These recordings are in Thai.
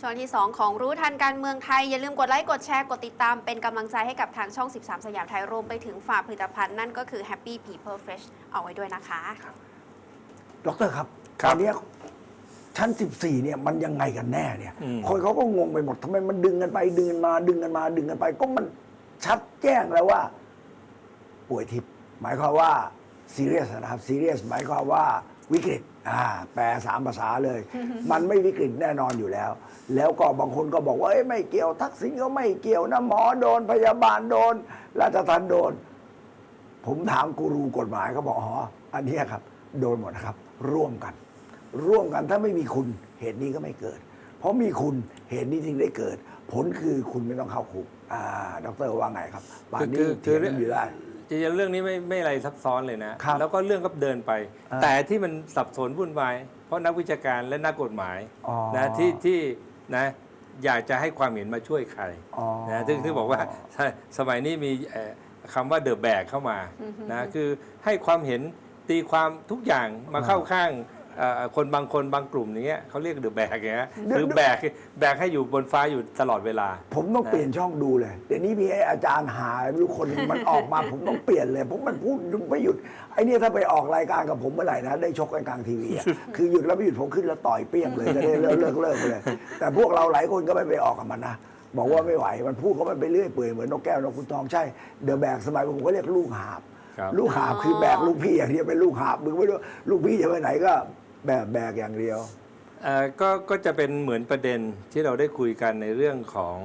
ช่วงที่ 2 ของรู้ทันการเมืองไทย อย่าลืมกดไลค์กดแชร์กดติดตามเป็นกำลังใจให้กับทางช่อง 13 สยามไทยรวมไปถึงฝากผลิตภัณฑ์นั่นก็คือ Happy People Fresh เอาไว้ด้วยนะคะ ดรครับครัตบอนเนี้ยชั้น 14 เนี่ยมันยังไงกันแน่เนี่ย อืม คนเขาก็งงไปหมดทำไมมันดึงกันไป ดึงกันมา ดึงกันมา ดึงกันไป ก็มันชัดแจ้งแล้วว่า ป่วยทิพย์หมายความว่าซีเรียสนะครับซีเรียสหมายความว่าวิกฤต อ่าแปลสามภาษาเลย มันไม่วิกฤตแน่นอนอยู่แล้ว แล้วก็บางคนก็บอกว่าเอ้ยไม่เกี่ยวทักษิณก็ไม่เกี่ยวนะหมอโดนพยาบาลโดนราชทันโดน ผมถามกูรูกฎหมายเขาบอกอ๋ออันเนี้ยครับ โดนหมดนะครับ ร่วมกัน ร่วมกันถ้าไม่มีคุณเหตุนี้ก็ไม่เกิด เพราะมีคุณเหตุนี้จึงได้เกิด ผลคือคุณไม่ต้องเข้าคุกอ่าดรว่าไงครับป่านนี้เถียงกันอยู่ได้ จริงๆเรื่องนี้ไม่ไม่อะไรซับซ้อนเลยนะ ครับแล้วก็เรื่องก็เดินไป อ่า แต่ที่มันสับสนวุ่นวายเพราะนักวิชาการและนักกฎหมายอ๋อนะที่ที่นะอยากจะให้ความเห็นมาช่วยใครอ๋อ นะซึ่งที่บอกว่าสสมัยนี้มีเอ่อคำว่าเดอะแบกเข้ามานะคือให้ความเห็นตีความทุกอย่างมาเข้าข้าง เอ่อคนบางคนบางกลุ่มอย่างเงี้ยเขาเรียกเดอะแบกอย่างเงี้ยคือแบกแบกให้อยู่บนฟ้าอยู่ตลอดเวลา ผมต้องเปลี่ยนช่องดูเลย เดี๋ยวนี้มีไอ้อาจารย์หาไม่รู้คนหนึ่งมัน ออกมา ผมต้องเปลี่ยนเลยผมมันพูดไม่หยุดไอ้เนี่ยถ้าไปออกรายการกับผมเมื่อไหร่นะได้ชกกันกลางทีวีอะ คือหยุดแล้วไม่หยุดผมขึ้นแล้วต่อยเปี้ยงเลยจะได้เลิกเลิกเลิกไปเลย แต่พวกเราหลายคนก็ไม่ไปออกกับมันนะบอกว่าไม่ไหวมันพูดเขามันไปเรื่อยเปื่อยเหมือนนกแก้วนกขุนทองใช่เดอะแบกสมัยผมก็เรียกลูกหาบ ครับ ลูกหาบคือแบกลูกพี่อย่างเดียวเป็นลูกหาบมึงไม่รู้ลูกพี่จะไปไหนก็ แบกแบกอย่างเดียวเอ่อก็ก็จะเป็นเหมือนประเด็นที่เราได้คุยกันในเรื่องของ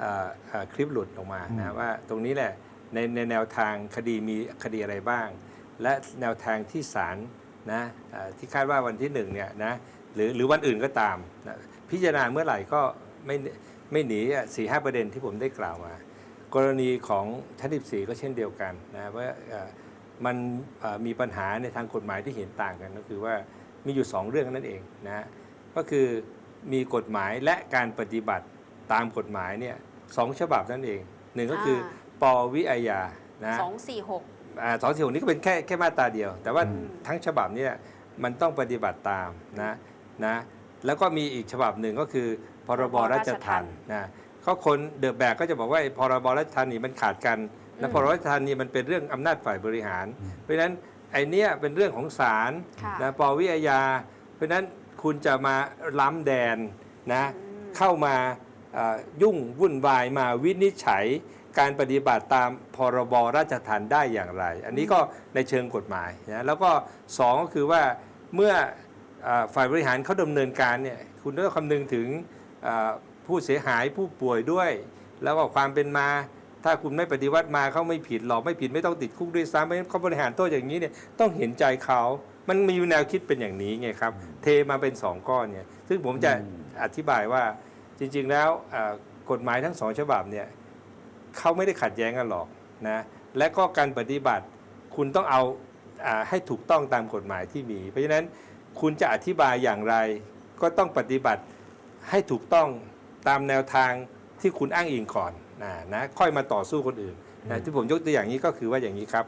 เออเอ่อคลิปหลุดออกมานะว่าตรงนี้แหละในในแนวทางคดีมีคดีอะไรบ้าง และแนวทางที่ศาลนะเอ่อที่คาดว่าวันที่หนึ่งเนี่ยนะหรือหรือวันอื่นก็ตามนะพิจารณาเมื่อไหร่ก็ไม่ไม่หนีสี่ห้าประเด็นที่ผมได้กล่าวมา กรณีของชั้น14ก็เช่นเดียวกันนะว่าเอ่อมันเอ่อมีปัญหาในทางกฎหมายที่เห็นต่างกันก็คือว่า มีอยู่สองเรื่องนั่นเองนะก็คือมีกฎหมายและการปฏิบัติตามกฎหมายเนี่ยสองฉบับนั่นเองหนึ่งก็คือปวิอาญานะ246สองสี่หกนี้ก็เป็นแค่แค่มาตราเดียว แต่ว่าทั้งฉบับเนี่ยมันต้องปฏิบัติตามนะนะแล้วก็มีอีกฉบับหนึ่งก็คือพรบราชทัณฑ์นะเขาคนเดอะแบกก็จะบอกว่าไอ้พรบราชทัณฑ์นี่มันขาดกันนะพรบราชทัณฑ์นี่มันเป็นเรื่องอำนาจฝ่ายบริหาร เพราะฉะนั้น ไอ้เนี่ยเป็นเรื่องของศาลค่ะนะปวิอาญา เพราะฉะนั้นคุณจะมาล้ำแดนนะเข้ามาเอ่อยุ่งวุ่นวายมาวินิจฉัยการปฏิบัติตามพรบราชทัณฑ์ได้อย่างไร อันนี้ก็ในเชิงกฎหมายนะแล้วก็สองก็คือว่าเมื่อเอ่อฝ่ายบริหารเขาดำเนินการเนี่ยคุณต้องคำนึงถึงเอ่อผู้เสียหายผู้ป่วยด้วย แล้วก็ความเป็นมา ถ้าคุณไม่ปฏิวัติมาเขาไม่ผิดหรอกไม่ผิดไม่ต้องติดคุกด้วยซ้ำเพราะฉะนั้นเขาบริหารโทษอย่างนี้เนี่ยต้องเห็นใจเขามันมีแนวคิดเป็นอย่างนี้ไงครับ เทมาเป็นสองก้อนเนี่ยซึ่งผมจะอธิบายว่าจริง ๆ แล้วเอ่อกฎหมายทั้งสองฉบับเนี่ยเขาไม่ได้ขัดแย้งกันหรอกนะและก็การปฏิบัติคุณต้องเอาอาให้ถูกต้องตามกฎหมายที่มี เพราะฉะนั้นคุณจะอธิบายอย่างไรก็ต้องปฏิบัติให้ถูกต้องตามแนวทางที่คุณอ้างอิงก่อน นะนะค่อยมาต่อสู้คนอื่นนะที่ผมยกตัวอย่างนี้ก็คือว่าอย่างนี้ครับ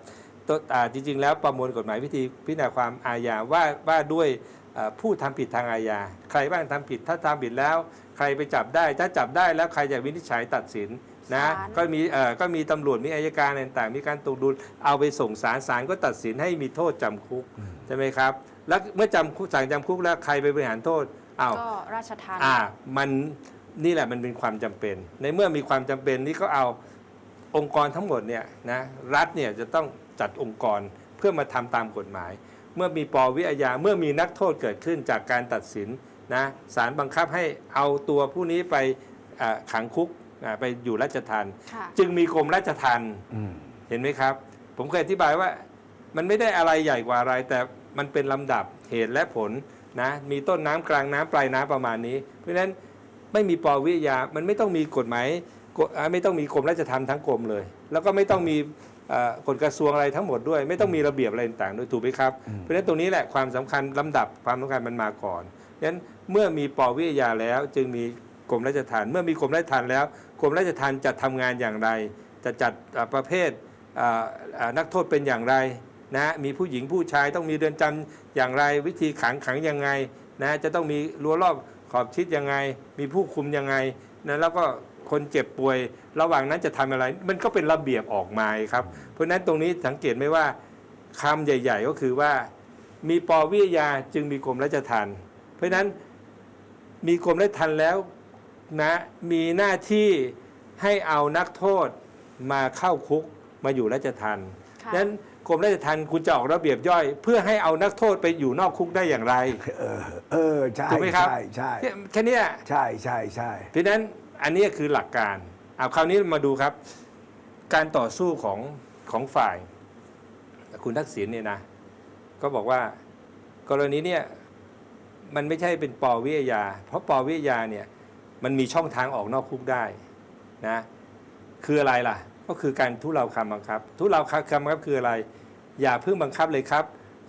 ตัวอ่าจริง ๆ แล้วประมวลกฎหมายวิธีพิจารณาความอาญาว่าว่าด้วยเอ่อผู้ทำผิดทางอาญาใครบ้างทำผิดถ้าทำผิดแล้ว ใครไปจับได้ถ้าจับได้แล้วใครจะวินิจฉัยตัดสินนะศาลก็มีเอ่อก็มีตำรวจมีอายการอะไรต่างๆ มีการตรวจดูเอาไปส่งศาลศาลก็ตัดสินให้มีโทษจำคุกใช่ไหมครับ แล้วเมื่อจำคุกสั่งจำคุกแล้วใครไปบริหารโทษอ้าวก็ราชทัณฑ์อ่ามัน นี่แหละมันเป็นความจำเป็น ในเมื่อมีความจำเป็นนี่ก็เอาองค์กรทั้งหมดเนี่ยนะรัฐเนี่ยจะต้องจัดองค์กรเพื่อมาทำตามกฎหมาย เมื่อมีปวิอาญาเมื่อมีนักโทษเกิดขึ้นจากการตัดสินนะศาลบังคับให้เอาตัวผู้นี้ไปอ่าขังคุกอ่าไปอยู่ราชทันค่ะจึงมีกรมราชทันอืมเห็นไหมครับ ผมเคยอธิบายว่ามันไม่ได้อะไรใหญ่กว่าอะไร แต่มันเป็นลำดับเหตุและผลนะมีต้นน้ำกลางน้ำปลายน้ำประมาณนี้ เพราะฉะนั้น ไม่มีปวิทยา มันไม่ต้องมีกฎหมายกฎอ่าไม่ต้องมีกรมราชทัณฑ์ทั้งกรมเลย แล้วก็ไม่ต้องมีเอ่อกฎกระทรวงอะไรทั้งหมดด้วย ไม่ต้องมีระเบียบอะไรต่างๆด้วยถูกไหมครับ เพราะฉะนั้นตรงนี้แหละความสำคัญลำดับความสำคัญมันมาก่อนฉะนั้นเมื่อมีปวิทยาแล้วจึงมีกรมราชทัณฑ์เมื่อมีกรมราชทัณฑ์แล้วกรมราชทัณฑ์จะทำงานอย่างไร จะจัดอ่าประเภทอ่าอ่านักโทษเป็นอย่างไรนะมีผู้หญิงผู้ชายต้องมีเรือนจำอย่างไรวิธีขังขังยังไงนะจะต้องมีรั้วรอบข อบชิดยังไง มีผู้คุมยังไงนะแล้วก็คนเจ็บป่วย ระหว่างนั้นจะทำอะไร มันก็เป็นระเบียบออกมาครับ เพราะฉะนั้นตรงนี้สังเกตไหมว่าคำใหญ่ ๆ ก็คือว่า มีปวิทยาจึงมีกรมราชทัณฑ์เพราะฉะนั้นมีกรมราชทัณฑ์แล้วนะมีหน้าที่ให้เอานักโทษมาเข้าคุก มาอยู่ราชทัณฑ์ค่ะ นั้นกรมราชทัณฑ์คุณจะออกระเบียบย่อย เพื่อให้เอานักโทษไปอยู่นอกคุกได้อย่างไร เออเออใช่ถูกไหมครับ ใช่ใช่แค่แค่เนี้ย ใช่ใช่ใช่เพราะฉะนั้นอันนี้คือหลักการเอาคราวนี้มาดูครับ การต่อสู้ของของฝ่าย คุณทักษิณเนี่ยนะ ก็บอกว่ากรณีเนี่ยมันไม่ใช่เป็นปวิทยา เพราะปวิทยาเนี่ยมันมีช่องทางออกนอกคุกได้นะคืออะไรล่ะ ก็คือการทุเลาคำบังคับ ทุเลาคำบังคับคืออะไร อย่าเพิ่งบังคับเลยครับ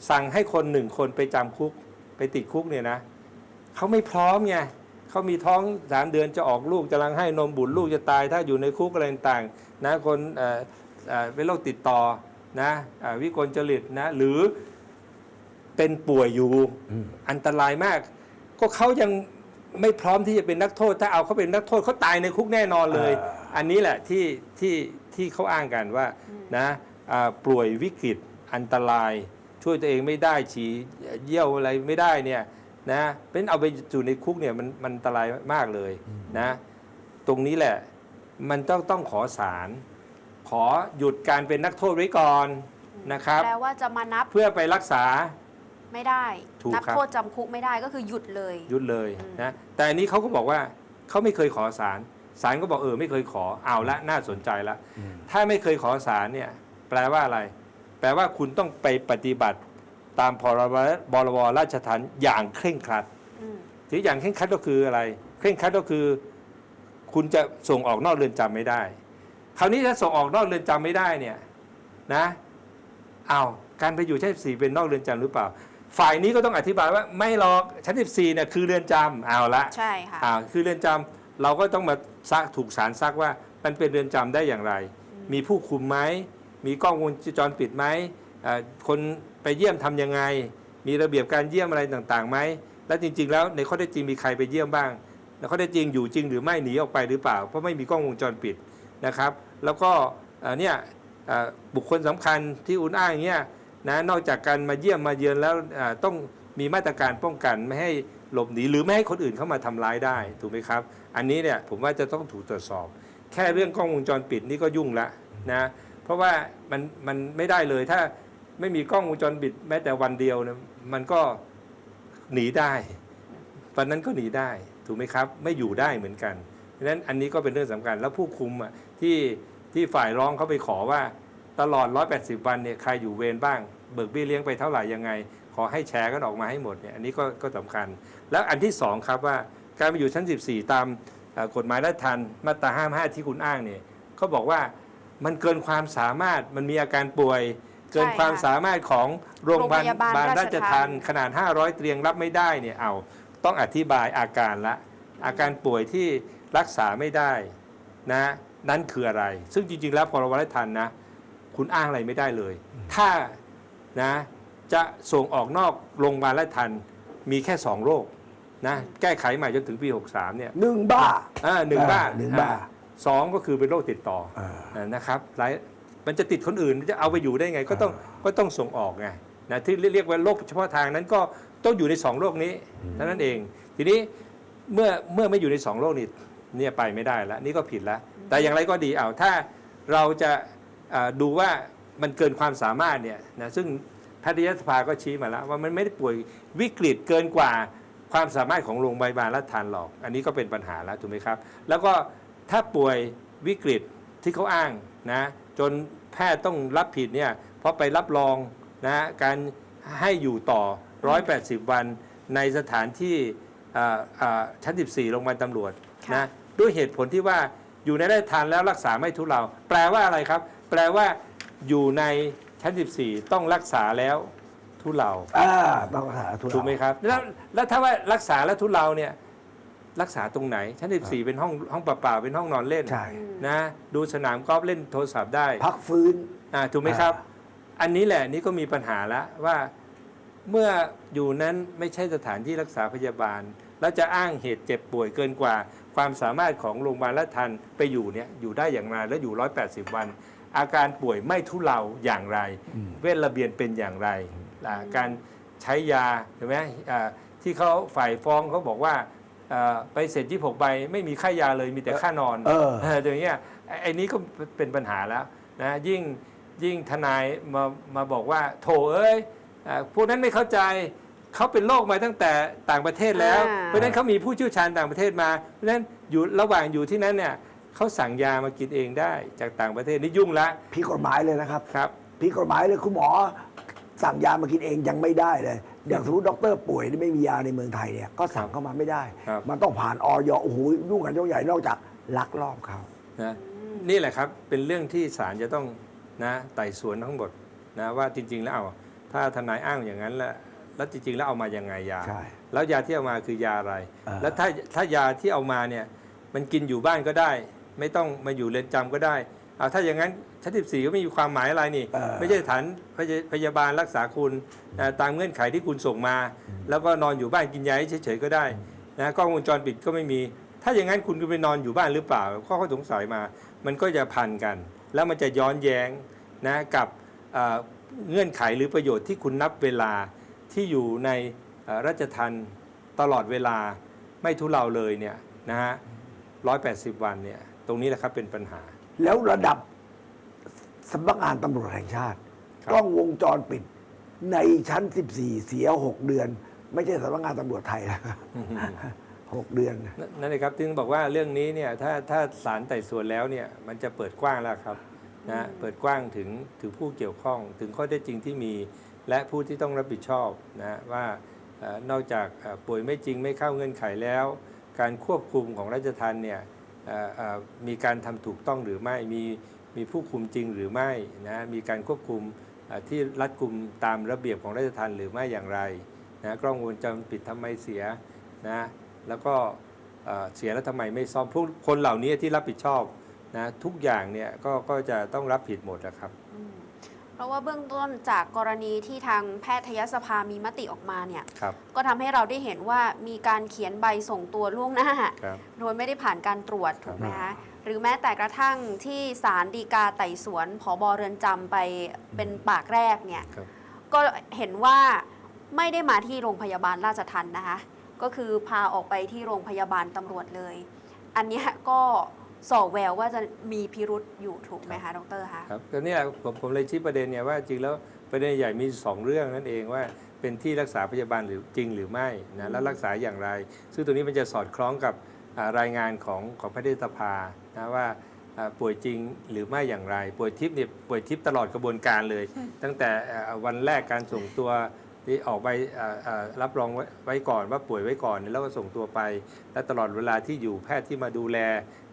สั่งให้คนหนึ่งคนไปจำคุกไปติดคุกเนี่ยนะเขาไม่พร้อมไงเขามีท้องสามเดือนจะออกลูกจะลังให้นมบุตรลูกจะตาย ถ้าอยู่ในคุกอะไรต่างๆนะคนเอ่อเอ่อเป็นโรคติดต่อนะอ่าวิกลจริตนะหรือเป็นป่วยอยู่อืมอันตรายมาก ก็เขายังไม่พร้อมที่จะเป็นนักโทษ ถ้าเอาเขาเป็นนักโทษเขาตายในคุกแน่นอนเลย อ่าอันนี้แหละที่ที่ที่เขาอ้างกันว่าอืมนะอ่าป่วยวิกฤตอันตราย ช่วยตัวเองไม่ได้ฉี่เยี่ยวอะไรไม่ได้เนี่ยนะเป็นเอาไปอยู่ในคุกเนี่ยมันมันอันตรายมากเลยนะตรงนี้แหละมันต้องต้องขอสารขอหยุดการเป็นนักโทษไว้ก่อนนะครับแปลว่าจะมานับเพื่อไปรักษาไม่ได้ถูกนับครับโทษจำคุกไม่ได้ก็คือหยุดเลย หยุดเลยอืมนะแต่อันนี้เขาก็บอกว่าเขาไม่เคยขอสาร สารก็บอกเออไม่เคยขอเอาละน่าสนใจละอืมถ้าไม่เคยขอสารเนี่ยแปลว่าอะไร แปลว่าคุณต้องไปปฏิบัติตามพรบบรบราชทัณฑ์อย่างเคร่งครัดอืมที่อย่างเคร่งครัดก็คืออะไร เคร่งครัดก็คือ คุณจะส่งออกนอกเรือนจำไม่ได้ คราวนี้ถ้าส่งออกนอกเรือนจำไม่ได้เนี่ยนะเอาวการไปอยู่ชั้น14เป็นนอกเรือนจำหรือเปล่า ฝ่ายนี้ก็ต้องอธิบายว่าไม่หรอกชั้น14เนี่ยคือเรือนจำเอาละใช่ค่ะอ่าคือเรือนจำ เราก็ต้องมาซักถูกสารซักว่ามันเป็นเรือนจำได้อย่างไร มีผู้คุมไหมมีกล้องวงจรปิดไหมอ่าคนไปเยี่ยมทำยังไง มีระเบียบการเยี่ยมอะไรต่างๆไหมและจริง ๆ แล้วในข้อได้จริงมีใครไปเยี่ยมบ้างในข้อได้จริงอยู่จริงหรือไม่หนีออกไปหรือเปล่า เพราะไม่มีกล้องวงจรปิดนะครับ แล้วก็อ่าเนี่ยอ่าบุคคลสำคัญที่อุ่นอ้างอย่างเงี้ยนะนอกจากการมาเยี่ยมมาเยือนแล้วอ่าต้องมีมาตรการป้องกันไม่ให้ หลบหนีหรือไม่ให้คนอื่นเข้ามาทำร้ายได้ถูกไหมครับ อันนี้เนี่ยผมว่าจะต้องถูกตรวจสอบ แค่เรื่องกล้องวงจรปิดนี่ก็ยุ่งละนะเพราะว่ามันมันไม่ได้เลยถ้าไม่มีกล้องวงจรปิดแม้แต่วันเดียวนี่ยมันก็หนีได้ตอนนั้นก็หนีได้ถูกไหมครับ ไม่อยู่ได้เหมือนกันเพราะฉะนั้นอันนี้ก็เป็นเรื่องสำคัญแล้วผู้คุมอะที่ที่ฝ่ายร้องเขาไปขอว่าตลอด 180 วันเนี่ยใครอยู่เวรบ้าง เบิกเบี้ยเลี้ยงไปเท่าไหร่ยังไง ขอให้แชร์กันออกมาให้หมดเนี่ยอันนี้ก็ก็สำคัญ แล้วอันที่สองครับว่าการไปอยู่ชั้น 14 ตามกฎหมายราชทันมาตรา55ที่คุณอ้างเนี่ยเขาบอกว่ามันเกินความสามารถมันมีอาการป่วย เกินความสามารถของโรงพยาบาลราชทันขนาด 500 เตียงรับไม่ได้เนี่ยเอาต้องอธิบายอาการละ อาการป่วยที่รักษาไม่ได้นะนั่นคืออะไร ซึ่งจริง ๆ แล้วพรบราชทันนะ คุณอ้างอะไรไม่ได้เลย ถ้านะ จะส่งออกนอกโรงพยาบาลราชทันมีแค่สองโรคนะแก้ไขใหม่จนถึงปี 63เนี่ยหนึ่งบ้าอ่าหนึ่งอ่าบ้าหนึ่งบ้าอ่สองก็คือเป็นโรคติดต่อเอออ่านะครับหลายมันจะติดคนอื่นจะเอาไปอยู่ได้ไงก็ต้องก็ต้องส่งออกไงนะที่เรียกว่าโรคเฉพาะทางนั้นก็ต้องอยู่ในสองโรคนี้เท่านั้นเอง ทีนี้เมื่อเมื่อไม่อยู่ในสองโรคนี้เนี่ยไปไม่ได้แล้วนี่ก็ผิดแล้ว แต่อย่างไรก็ดีเอาถ้าเราจะอ่าดูว่ามันเกินความสามารถเนี่ยนะซึ่ง แพทยสภาก็ชี้มาแล้วว่ามันไม่ได้ป่วยวิกฤตเกินกว่าความสามารถของโรงพยาบาลรัฐทานหรอก อันนี้ก็เป็นปัญหาแล้วถูกไหมครับ แล้วก็ถ้าป่วยวิกฤตที่เขาอ้างนะจนแพทย์ต้องรับผิดเนี่ยเพราะไปรับรองนะการให้อยู่ต่อ 180 วันในสถานที่อ่าอ่าชั้น 14 โรงพยาบาลตำรวจค่ะนะด้วยเหตุผลที่ว่าอยู่ในได้ทานแล้วรักษาไม่ทุเลาแปลว่าอะไรครับ แปลว่าอยู่ใน ชั้น 14 ต้องรักษาแล้วทุเลาอ่าต้องรักษาทุเลาถูกไหมครับแล้วแล้วถ้าว่ารักษาแล้วทุเลาเนี่ยรักษาตรงไหน ชั้น 14 เป็นห้องห้องเปล่าๆเป็นห้องนอนเล่นใช่อืมนะ ดูสนามกอล์ฟเล่นโทรศัพท์ได้ พักฟื้นอ่าถูกไหมครับ อันนี้แหละนี่ก็มีปัญหาแล้วว่าเมื่ออยู่นั้นไม่ใช่สถานที่รักษาพยาบาล แล้วจะอ้างเหตุเจ็บป่วยเกินกว่า ความสามารถของโรงพยาบาลราชทันไปอยู่เนี่ยอยู่ได้อย่างไรและอยู่ 180 วัน อาการป่วยไม่ทุเลาอย่างไรอืมเวทระเบียนเป็นอย่างไรอ่าการใช้ยาเห็นไหมอ่าที่เขาฝ่ายฟ้องเขาบอกว่าอ่าไปเสร็จที่6ใบไม่มีค่ายาเลยมีแต่ค่านอนเออเอออย่างเงี้ยไอ้ไอ้นี้ก็เป็นปัญหาแล้วนะยิ่งยิ่งทนายมามาบอกว่า โถเอ้ยอ่าพวกนั้นไม่เข้าใจเขาเป็นโรคมาตั้งแต่ต่างประเทศแล้วอ่าเพราะฉะนั้นเขามีผู้เชี่ยวชาญต่างประเทศมา เพราะฉะนั้นอยู่ระหว่างอยู่ที่นั้นเนี่ย เขาสั่งยามากินเองได้ จากต่างประเทศนี่ยุ่งละผิดกฎหมายเลยนะครับครับผิดกฎหมายเลยคุณหมอ สั่งยามากินเองยังไม่ได้เลยอย่างสมมติด็อกเตอร์ป่วยที่ไม่มียาในเมืองไทยเนี่ยก็สั่งเข้ามาไม่ได้ ครับมันต้องผ่านออยโอ้โหยุ่งกันยกใหญ่นอกจากลักลอบเขา นะนี่แหละครับเป็นเรื่องที่ศาลจะต้องนะไต่สวนทั้งหมดนะว่าจริง ๆ แล้วเอาถ้าทนายอ้างอย่างนั้นแล้วแล้วจริง ๆ แล้วเอามายังไงยา ใช่แล้วยาที่เอามาคือยาอะไรอ่าแล้วถ้าถ้ายาที่เอามาเนี่ยมันกินอยู่บ้านก็ได้ ไม่ต้องมาอยู่เรือนจำก็ได้เอาถ้าอย่างนั้นชั้น14 ก็ไม่มีความหมายอะไรนี่เออไม่ใช่ฐานพยพยาบาลรักษาคุณนะตามเงื่อนไขที่คุณส่งมา แล้วก็นอนอยู่บ้านกินยาเฉยๆก็ได้นะกล้องวงจรปิดก็ไม่มี ถ้าอย่างนั้นคุณก็ไปนอนอยู่บ้านหรือเปล่าข้อข้อสงสัยมา มันก็จะพันกัน แล้วมันจะย้อนแย้งนะกับเอ่อเงื่อนไขหรือประโยชน์ที่คุณนับเวลาที่อยู่ในเอ่อราชทันตลอดเวลาไม่ทุเลาเลยเนี่ยนะฮะร้อยแปดสิบวันเนี่ย ตรงนี้แหละครับเป็นปัญหา แล้วระดับสำนักงานตำรวจแห่งชาติครับกล้องวงจรปิด ในชั้น 14 เสีย 6 เดือน ไม่ใช่สำนักงานตำรวจไทยแล้วหกเดือนนั่นนั่นเลยครับถึงบอกว่าเรื่องนี้เนี่ยถ้าถ้าศาลไต่สวนแล้วเนี่ยมันจะเปิดกว้างแล้วครับนะเปิดกว้างถึงถึงผู้เกี่ยวข้อง ถึงข้อเท็จจริงที่มี และผู้ที่ต้องรับผิดชอบนะว่าเอ่อนอกจากเอ่อป่วยไม่จริงไม่เข้าเงื่อนไขแล้ว การควบคุมของราชทัณฑ์เนี่ยเอ่อเอ่อ มีการทำถูกต้องหรือไม่ มีมีผู้คุมจริงหรือไม่นะมีการควบคุมที่รัดกุมตามระเบียบของราชทัณฑ์หรือไม่อย่างไรนะกล้องวงจรปิดทำไมเสียนะแล้วก็เสียแล้วทำไมไม่ซ่อมพวกคนเหล่านี้ที่รับผิดชอบนะทุกอย่างเนี่ยก็ก็จะต้องรับผิดหมดนะครับ เพราะว่าเบื้องต้นจากกรณีที่ทางแพทยสภามีมติออกมาเนี่ย ครับ ก็ทำให้เราได้เห็นว่ามีการเขียนใบส่งตัวล่วงหน้า ครับ โดยไม่ได้ผ่านการตรวจครับถูกไหมคะหรือแม้แต่กระทั่งที่ศาลฎีกาไต่สวนผอบเรือนจำไปเป็นปากแรกเนี่ย ครับ ก็เห็นว่าไม่ได้มาที่โรงพยาบาลราชทันนะคะ ก็คือพาออกไปที่โรงพยาบาลตำรวจเลย อันเนี้ยก็ ส่อแววว่าจะมีพิรุษอยู่ถูกไหมคะดรคะครับก็เนี่ยผมผมเลยชี้ประเด็นเนี่ยว่าจริงแล้วประเด็นใหญ่มี 2 เรื่องนั่นเองว่าเป็นที่รักษาพยาบาลหรือจริงหรือไม่นะแล้วรักษาอย่างไร ซึ่งตัวนี้มันจะสอดคล้องกับอ่ารายงานของของแพทยสภานะว่าอ่าป่วยจริงหรือไม่อย่างไร ป่วยทิพย์เนี่ยป่วยทิพย์ตลอดกระบวนการเลย ตั้งแต่อ่าวันแรกการส่งตัวที่ออกไปอ่าอ่ารับรองไว้ไว้ก่อนว่าป่วยไว้ก่อนแล้วก็ส่งตัวไป และตลอดเวลาที่อยู่แพทย์ที่มาดูแล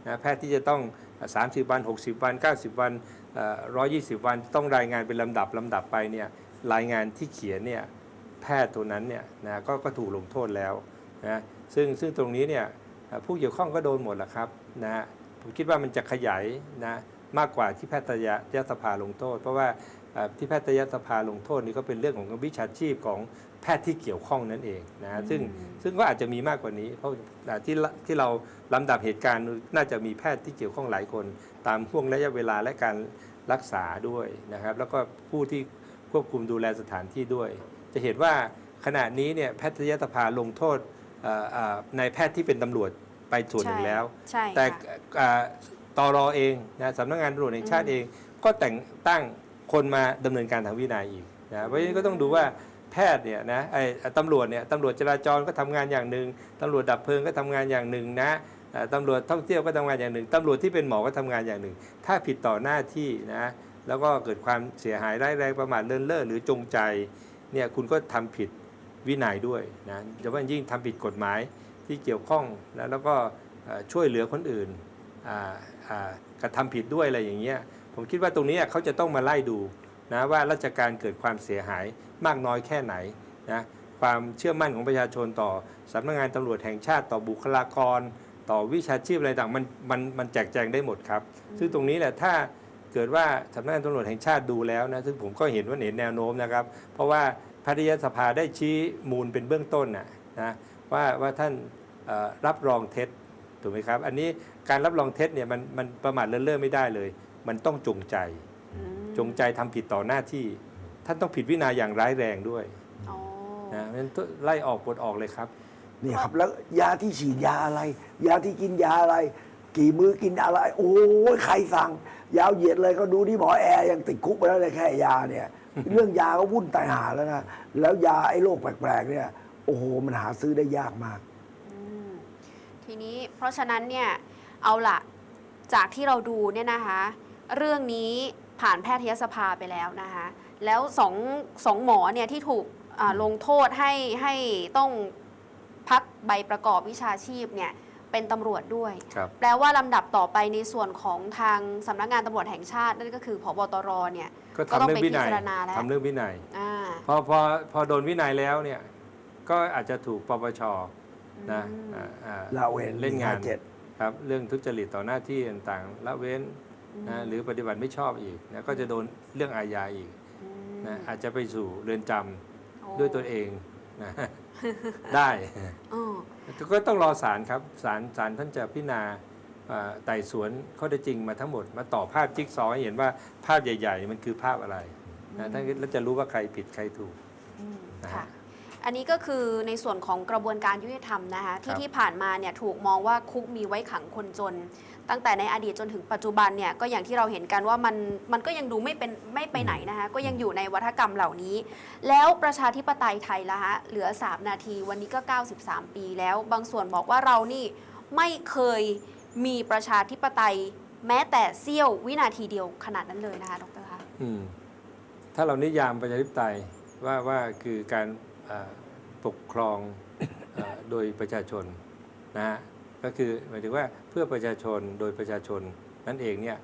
นะแพทย์ที่จะต้อง 30 วัน 60 วัน 90 วันเอ่อ120 วันต้องรายงานเป็นลำดับลำดับไปเนี่ยรายงานที่เขียนเนี่ยแพทย์ตัวนั้นเนี่ยนะก็ก็ถูกลงโทษแล้วนะซึ่งซึ่งตรงนี้เนี่ยผู้เกี่ยวข้องก็โดนหมดแหละครับนะผมคิดว่ามันจะขยายนะมากกว่าที่แพทยยสภาลงโทษ เพราะว่าที่แพทยสภาลงโทษนี่ก็เป็นเรื่องของวิชาชีพของ แพทย์ที่เกี่ยวข้องนั่นเองนะฮะซึ่งซึ่งก็อาจจะมีมากกว่านี้ เพราะอ่าที่ละที่เราลำดับเหตุการณ์น่าจะมีแพทย์ที่เกี่ยวข้องหลายคน ตามห่วงระยะเวลาและการรักษาด้วยนะครับ แล้วก็ผู้ที่ควบคุมดูแลสถานที่ด้วย จะเห็นว่าขณะนี้เนี่ยแพทยสภาลงโทษเอ่อเอ่อในแพทย์ที่เป็นตำรวจไปส่วนหนึ่งแล้วใช่แต่ค่ะอ่าตรอเองนะสำนักงานตำรวจแห่งชาติเอง ก็แต่งตั้งคนมาดำเนินการทางวินัยอีกนะเพราะฉะนั้นก็ต้องดูว่า แพทย์เนี่ยนะไอ้ตำรวจเนี่ยตำรวจจราจรก็ทำงานอย่างหนึ่งตำรวจดับเพลิงก็ทำงานอย่างหนึ่งนะตำรวจท่องเที่ยวก็ทำงานอย่างหนึ่งตำรวจที่เป็นหมอก็ทำงานอย่างหนึ่ง ถ้าผิดต่อหน้าที่นะแล้วก็เกิดความเสียหายร้ายแรงประมาทเลินเล่อหรือจงใจเนี่ยคุณก็ทำผิดวินัยด้วยนะแต่ว่ายิ่งทำผิดกฎหมายที่เกี่ยวข้องนะแล้วก็ช่วยเหลือคนอื่นกระทำผิดด้วยอะไรอย่างเงี้ยผมคิดว่าตรงนี้เขาจะต้องมาไล่ดู นะว่าราชการเกิดความเสียหายมากน้อยแค่ไหนนะความเชื่อมั่นของประชาชนต่อสำนักงานตำรวจแห่งชาติต่อบุคลากร ต่อวิชาชีพอะไรต่างมันมันมันแจกแจงได้หมดครับ ซึ่งตรงนี้แหละถ้าเกิดว่าสำนักงานตำรวจแห่งชาติดูแล้วนะซึ่งผมก็เห็นว่าเห็นแนวโน้มนะครับ เพราะว่าแพทยสภาได้ชี้มูลเป็นเบื้องต้นนะนะว่าว่าท่านเอ่อรับรองเท็จถูกไหมครับ อันนี้การรับรองเท็จเนี่ยมันมันประมาทเลินเล่อไม่ได้เลย มันต้องจงใจอืม จงใจทำผิดต่อหน้าที่ ท่านต้องผิดวินัยอย่างร้ายแรงด้วยอ๋อนะเพราะฉะนั้นไล่ออกปลดออกเลยครับนี่ครับแล้วยาที่ฉีดยาอะไร ยาที่กินยาอะไร กี่มื้อกินอะไร โอ้ยใครสั่ง ยาวเหยียดเลยก็ดูที่หมอแอร์ยังติดคุกไปแล้วเลยแค่ยาเนี่ย เรื่องยาก็วุ่นตายหาแล้วนะแล้วยาไอ้โรคแปลกๆเนี่ยโอ้โหมันหาซื้อได้ยากมากอืมทีนี้เพราะฉะนั้นเนี่ยเอาละจากที่เราดูเนี่ยนะคะ เรื่องนี้ ผ่านแพทยสภาไปแล้วนะคะแล้วสองสองหมอเนี่ยที่ถูกอ่าลงโทษให้ให้ต้องพักใบประกอบวิชาชีพเนี่ยเป็นตำรวจด้วยครับแปลว่าลำดับต่อไปในส่วนของทางสำนักงานตำรวจแห่งชาตินั่นก็คือพบตรเนี่ยก็ก็ต้อทำงเรื่องไปวินัยพิจารณาแล้วทำเรื่องวินัยอ่าพอพอพอโดนวินัยแล้วเนี่ยก็อาจจะถูกปปชนะอืมอ่าอ่าละเว้นเล่นงานเจ็ดครับเรื่องทุจริตต่อหน้าที่ต่างๆละเว้นอืม นะหรือปฏิบัติไม่ชอบอีกนะก็จะโดนเรื่องอาญาอีกอืมนะอาจจะไปสู่เรือนจำโอ้ด้วยตัวเองนะได้อ๋อก็ต้องรอศาลครับศาลศาลท่านจะพิจารณาอ่าไต่สวนข้อเท็จจริงมาทั้งหมดมาต่อภาพจิ๊กซอว์ให้เห็นว่าภาพใหญ่ๆมันคือภาพอะไรนะท่านก็จะรู้ว่าใครผิดใครถูกอืมนะฮะค่ะอันนี้ก็คือในส่วนของกระบวนการยุติธรรมนะคะคที่รับที่ผ่านมาเนี่ยถูกมองว่าคุกมีไว้ขังคนจน ตั้งแต่ในอดีตจนถึงปัจจุบันเนี่ยก็อย่างที่เราเห็นกันว่ามันมันก็ยังดูไม่เป็นไม่ไปไหนนะคะก็ยังอยู่ในวัฒกรรมเหล่านี้ แล้วประชาธิปไตยไทยละฮะเหลือ 3 นาทีวันนี้ก็ 93 ปีแล้ว บางส่วนบอกว่าเรานี่ไม่เคยมีประชาธิปไตยแม้แต่เสี้ยววินาทีเดียวขนาดนั้นเลยนะคะดรคะอืมถ้าเรานิยามประชาธิปไตยว่าว่าคือการปกครองอโดยประชาชนนะฮะ ก็คือหมายถึงว่าเพื่อประชาชนโดยประชาชนนั่นเองเนี่ย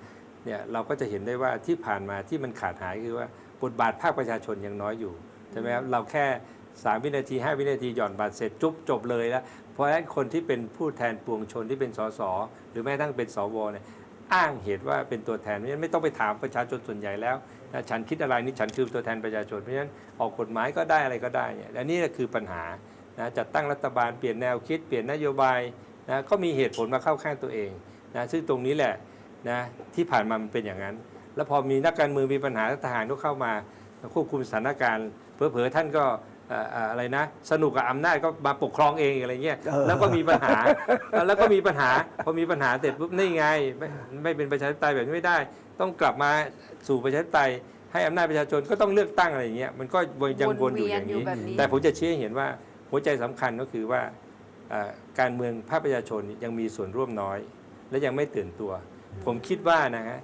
เนี่ยเราก็จะเห็นได้ว่าที่ผ่านมาที่มันขาดหายคือว่าบทบาทภาคประชาชนยังน้อยอยู่ใช่ไหมครับเราแค่ 3 วินาที 5 วินาทีหย่อนบัตรเสร็จจุ๊บจบเลยแล้วเพราะฉะนั้นคนที่เป็นผู้แทนปวงชนที่เป็นสสหรือแม้ทั้งเป็นสวเนี่ยอ้างเหตุว่าเป็นตัวแทนเพราะฉะนั้นไม่ต้องไปถามประชาชนส่วนใหญ่แล้วนะฉันคิดอะไรนี่ฉันคือตัวแทนประชาชนเพราะฉะนั้นออกกฎหมายก็ได้อะไรก็ได้เนี่ยและนี่แหละคือปัญหานะจัดตั้งรัฐบาลเปลี่ยนแนวคิดเปลี่ยนนโยบาย นะก็มีเหตุผลมาเข้าข้างตัวเองนะซึ่งตรงนี้แหละนะที่ผ่านมามันเป็นอย่างนั้น แล้วพอมีนักการเมืองมีปัญหาทหารก็เข้ามาควบคุมสถานการณ์เผลอๆท่านก็เอ่อเอ่ออะไรนะสนุกกับอำนาจก็มาปกครองเองอะไรเงี้ยเออแล้วก็มีปัญหาแล้วก็มีปัญหาพอมีปัญหาเสร็จปุ๊บนี่ไงไม่ไม่เป็นประชาธิปไตยแบบนี้ไม่ได้ ต้องกลับมาสู่ประชาธิปไตยให้อำนาจประชาชนก็ต้องเลือกตั้งอะไรอย่างเงี้ยมันก็ยังวนอยู่อย่างวนเวียนอยู่นี้แบบนี้ แต่ผมจะชี้ให้เห็นว่าหัวใจสำคัญก็คือว่าเอ่อ การเมืองภาคประชาชนยังมีส่วนร่วมน้อย และยังไม่ตื่นตัว ผมคิดว่านะฮะ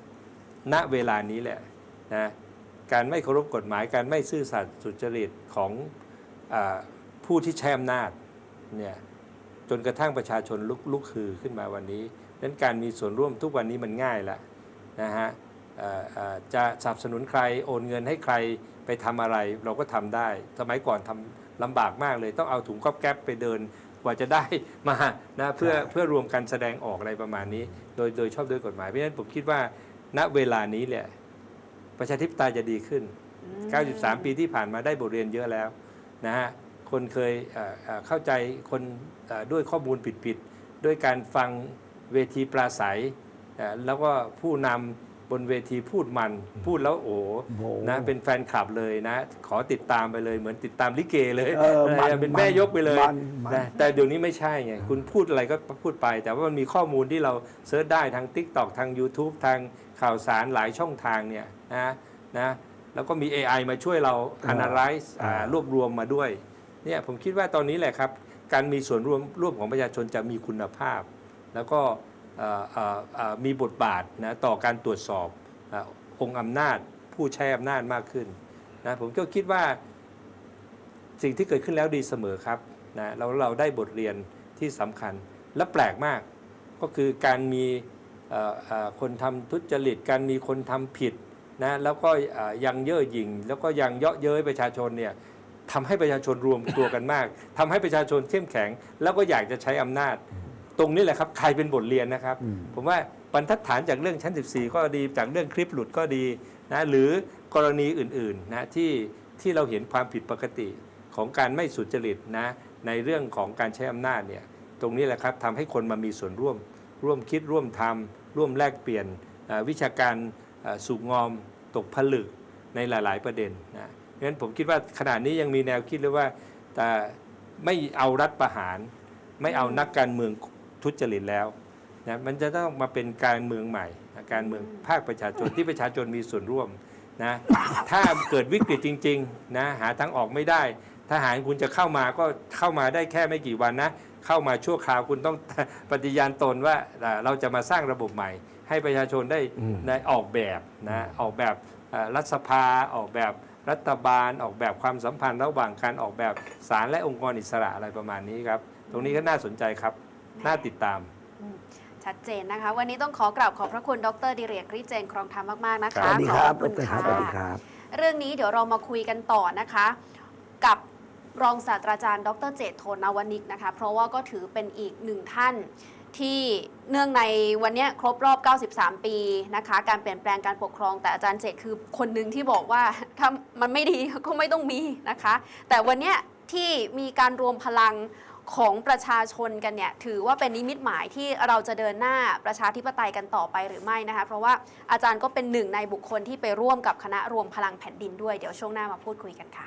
ณเวลานี้แหละนะการไม่เคารพกฎหมายการไม่ซื่อสัตย์สุจริตของอผู้ที่ใช้อำนาจเนี่ยจนกระทั่งประชาชนลุกลุกคือขึ้นมาวันนี้นั้นการมีส่วนร่วมทุกวันนี้มันง่ายแล้วนะฮะจะสนับสนุนใครโอนเงินให้ใครไปทำอะไร เราก็ทำได้ สมัยก่อนทำลำบากมากเลย ต้องเอาถุงก๊อบแก๊บไปเดิน ว่าจะได้มานะเพื่อเพื่อรวมกันแสดงออกอะไรประมาณนี้ โดยโดยชอบด้วยกฎหมายเพราะฉะนั้นผมคิดว่าณเวลานี้แหละประชาธิปไตยจะดีขึ้นอืม93 ปีที่ผ่านมาได้บทเรียนเยอะแล้วนะฮะคนเคยเอ่อเอ่อเข้าใจคนเอ่อด้วยข้อมูลผิดๆด้วยการฟังเวทีปราศัยเอ่อแล้วก็ผู้นำ บนเวทีพูดมันพูดแล้วโอ้โหโอ้โหนะเป็นแฟนคลับเลยนะ ขอติดตามไปเลยเหมือนติดตามลิเกเลยเออมันเป็นแม่ยกไปเลยมันมันนะแต่เดี๋ยวนี้ไม่ใช่ไงคุณพูดอะไรก็พูดไป แต่ว่ามันมีข้อมูลที่เราเซิร์ชได้ทาง Tik t o อกทาง YouTube ทางข่าวสารหลายช่องทางเนี่ยนะนะแล้วก็มี AI มาช่วยเรา analyze อ่ารวบรวมมาด้วยเนี่ยผมคิดว่าตอนนี้แหละครับ การมีส่วนร่วมร่วมของประชาชนจะมีคุณภาพ แล้วก็ มีบทบาทนะต่อการตรวจสอบอองค์อำนาจผู้ใช้อำนาจมากขึ้นนะผมก็คิดว่าสิ่งที่เกิดขึ้นแล้วดีเสมอครับนะเราเราได้บทเรียนที่สำคัญและแปลกมาก ก็คือการมีคนทำทุจริต การมีคนทำผิดนะแล้วก็ยังเย่อหยิ่งแล้วก็ยังเยาะเย้ยประชาชนเนี่ยทำให้ประชาชนรวมตัวกันมากทำให้ประชาชนเข้มแข็ง แล้วก็อยากจะใช้อำนาจ ตรงนี้แหละครับใครเป็นบทเรียนนะครับอืมผมว่าบรรทัดฐานจากเรื่องชั้น 14 ก็ดีจากเรื่องคลิปหลุดก็ดีนะหรือกรณีอื่นๆนะที่ที่เราเห็นความผิดปกติของการไม่สุจริตนะในเรื่องของการใช้อำนาจเนี่ยตรงนี้แหละครับทำให้คนมามีส่วนร่วม ร่วมคิดร่วมทำร่วมแลกเปลี่ยนเอ่อวิชาการเอ่อสูกงอมตกผลึกในหลาย ๆ ประเด็นนะเพราะฉะนั้นผมคิดว่าขณะนี้ยังมีแนวคิดเลยว่าแต่ไม่เอารัฐประหาร ไม่เอานักการเมือง ทุจริตแล้วนะมันจะต้องมาเป็นการเมืองใหม่นะการเมืองภาคประชาชนที่ประชาชนมีส่วนร่วมนะถ้าเกิดวิกฤตจริงๆนะหาทางออกไม่ได้ ทหารคุณจะเข้ามาก็เข้ามาได้แค่ไม่กี่วันนะเข้ามาชั่วคราวคุณต้องปฏิญาณตนว่าอ่าเราจะมาสร้างระบบใหม่ ให้ประชาชนได้อืมได้ออกแบบนะออกแบบเอ่อรัฐสภาออกแบบรัฐบาลออกแบบความสัมพันธ์ระหว่างการออกแบบศาลและองค์กรอิสระอะไรประมาณนี้ครับ ตรงนี้ก็น่าสนใจครับ น่าติดตาม ชัดเจนนะคะ วันนี้ต้องขอกราบขอบพระคุณดรดิเรกฤทธิ์เจนครองธรรมมากๆนะครัคะสวัสดีครับขอบพะดรครับสวัสดีครับเรื่องนี้เดี๋ยวเรามาคุยกันต่อนะคะ กับรองศาสตราจารย์ ดรเจตโทนวนิกนะคะ เพราะว่าก็ถือเป็นอีกหนึ่งท่านที่เนื่องในวันเนี้ยครบรอบ 93 ปีนะคะ การเปลี่ยนแปลงการปกครอง แต่อาจารย์เจตคือคนหนึ่งที่บอกว่าถ้ามันไม่ดีก็ไม่ต้องมีนะคะ แต่วันเนี้ยที่มีการรวมพลัง ของประชาชนกันเนี่ยถือว่าเป็นนิมิตหมายที่เราจะเดินหน้าประชาธิปไตยกันต่อไปหรือไม่นะคะ เพราะว่าอาจารย์ก็เป็นหนึ่งในบุคคลที่ไปร่วมกับคณะรวมพลังแผ่นดินด้วย เดี๋ยวช่วงหน้ามาพูดคุยกันค่ะ